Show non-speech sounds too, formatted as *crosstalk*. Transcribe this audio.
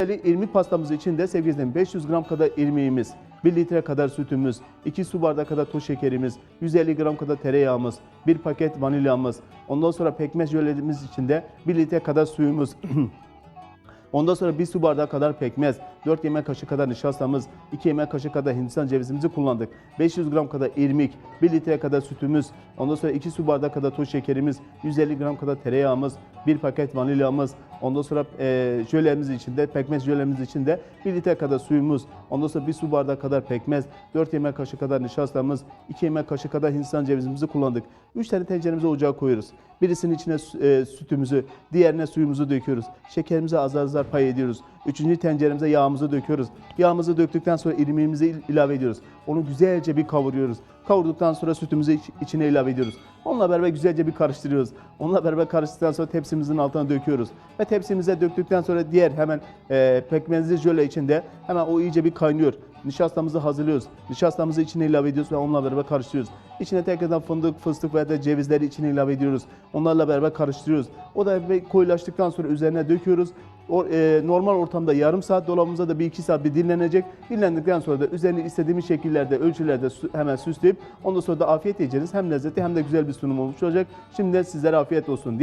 İrmik pastamız için de sevgili izleyen 500 gram kadar irmiğimiz, 1 litre kadar sütümüz, 2 su bardağı kadar toz şekerimiz, 150 gram kadar tereyağımız, 1 paket vanilyamız, ondan sonra pekmez jölemiz için de 1 litre kadar suyumuz, *clears throat* Ondan sonra bir su bardağı kadar pekmez, 4 yemek kaşığı kadar nişastamız, 2 yemek kaşığı kadar hindistan cevizimizi kullandık. 500 gram kadar irmik, 1 litre kadar sütümüz, ondan sonra 2 su bardağı kadar toz şekerimiz, 150 gram kadar tereyağımız, 1 paket vanilyamız, ondan sonra e, jölemiz içinde, pekmez jölemiz içinde 1 litre kadar suyumuz, ondan sonra 1 su bardağı kadar pekmez, 4 yemek kaşığı kadar nişastamız, 2 yemek kaşığı kadar hindistan cevizimizi kullandık. 3 tane tenceremizi ocağa koyuyoruz. Birisinin içine e, sütümüzü, diğerine suyumuzu döküyoruz. Şekerimizi azar azar pay ediyoruz. Üçüncü tenceremize yağımızı döküyoruz. Yağımızı döktükten sonra irmiğimizi il- ilave ediyoruz. Onu güzelce bir kavuruyoruz. Kavurduktan sonra sütümüzü iç- içine ilave ediyoruz. Onunla beraber güzelce bir karıştırıyoruz. Onunla beraber karıştıktan sonra tepsimizin altına döküyoruz. Ve tepsimize döktükten sonra diğer hemen e, pekmezli jöle içinde hemen o iyice bir kaynıyor. Nişastamızı hazırlıyoruz. Nişastamızı içine ilave ediyoruz ve onunla beraber karıştırıyoruz. İçine tekrardan fındık, fıstık veya da cevizleri içine ilave ediyoruz. Onlarla beraber karıştırıyoruz. O da koyulaştıktan sonra üzerine döküyoruz. O, e, normal ortamda yarım saat, dolabımızda da bir iki saat bir dinlenecek. Dinlendikten sonra da üzerini istediğimiz şekillerde, ölçülerde hemen süsleyip ondan sonra da afiyet yiyeceğiz. Hem lezzetli hem de güzel bir sunum olmuş olacak. Şimdi sizlere afiyet olsun diye.